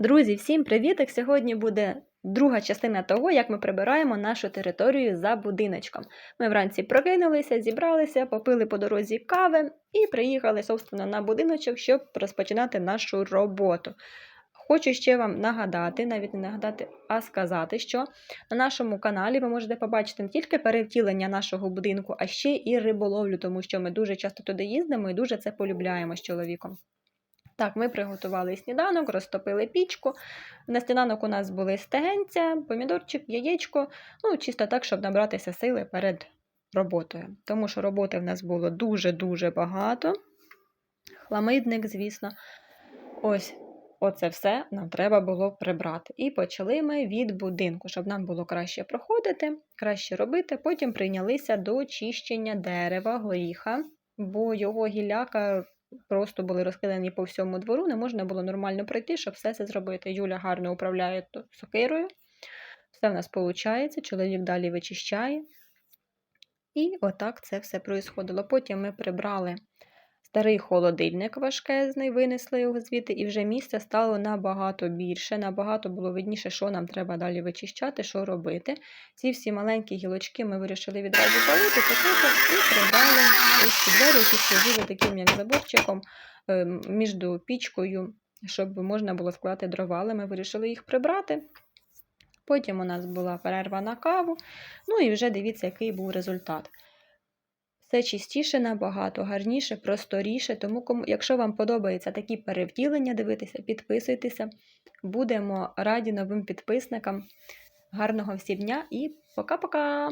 Друзі, всім привітик! Сьогодні буде друга частина того, як ми прибираємо нашу територію за будиночком. Ми вранці прокинулися, зібралися, попили по дорозі кави і приїхали, собственно, на будиночок, щоб розпочинати нашу роботу. Хочу ще вам нагадати, навіть не нагадати, а сказати, що на нашому каналі ви можете побачити не тільки перевтілення нашого будинку, а ще і риболовлю, тому що ми дуже часто туди їздимо і дуже це полюбляємо з чоловіком. Так, ми приготували сніданок, розтопили пічку. На сніданок у нас були стегенця, помідорчик, яєчко, ну, чисто так, щоб набратися сили перед роботою. Тому що роботи в нас було дуже-дуже багато. Хламидник, звісно. Ось оце все нам треба було прибрати. І почали ми від будинку, щоб нам було краще проходити, краще робити. Потім прийнялися до чищення дерева, горіха, бо його гілляка просто були розкидані по всьому двору, не можна було нормально пройти, щоб все це зробити. Юля гарно управляє сокирою. Все в нас виходить, чоловік далі вичищає. І отак це все происходило. Потім ми прибрали старий холодильник важкезний, винесли його звідти, і вже місця стало набагато більше, набагато було видніше, що нам треба далі вичищати, що робити. Ці всі маленькі гілочки ми вирішили відразу палити, потихо і прибрали ось ці двері, які служили таким як заборчиком е, між пічкою, щоб можна було склати дрова, але ми вирішили їх прибрати. Потім у нас була перерва на каву. Ну і вже дивіться, який був результат. Все чистіше, набагато гарніше, просторіше. Тому, кому, якщо вам подобаються такі перевтілення дивитися, підписуйтеся. Будемо раді новим підписникам. Гарного всім дня і пока-пока!